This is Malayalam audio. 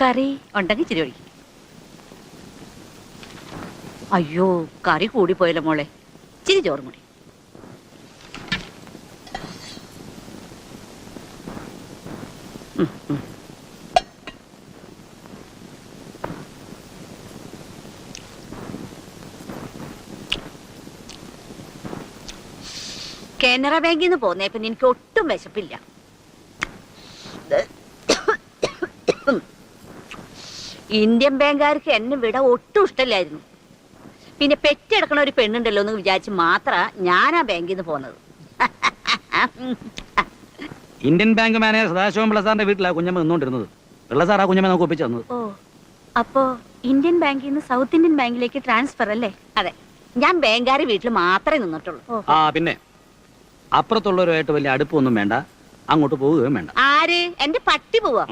കറി ഉണ്ടെങ്കിൽ ഇച്ചിരി ഒഴിക്കും. അയ്യോ കറി കൂടിപ്പോയല്ലോ മോളെ. ഇച്ചിരി ചോറും കൂടി. കാനറ ബാങ്കിൽ നിന്ന് പോന്നേപ്പൊ എനിക്ക് ഒട്ടും വിശപ്പില്ല. ഇന്ത്യൻ ബാങ്കുകാർക്ക് എന്നെ വിട ഒട്ടും ഇഷ്ടമില്ലായിരുന്നു. പിന്നെ പെറ്റെടുക്കണ ഒരു പെണ്ണുണ്ടല്ലോ എന്ന് വിചാരിച്ച് മാത്ര ഞാൻ ആ ബാങ്കിൽ നിന്ന് പോന്നത്. Indian bank manager Sadasivam Pillai സാറിന്റെ വീട്ടിലാണ് കുഞ്ഞമ്മ നിന്നുകൊണ്ടിരുന്നത് പിള്ള സാർ ആ കുഞ്ഞമ്മ നമുക്ക് ഒപ്പിച്ചു തന്നത്. ഓ അപ്പോ ഇന്ത്യൻ ബാങ്കിൽ നിന്ന് സൗത്ത് ഇന്ത്യൻ ബാങ്കിലേക്ക് ട്രാൻസ്ഫർ അല്ലേ? അതെ ഞാൻ ബാങ്കുകാരെ വീട്ടിൽ മാത്രമേ നിന്നിട്ടുള്ളൂ. ആ പിന്നെ അപ്പുറത്തുള്ളവരുമായിട്ട് വലിയ അടുപ്പൊന്നും വേണ്ട അങ്ങോട്ട് പോവുകയും വേണ്ട. ആര്? എന്റെ പട്ടി പോവാ.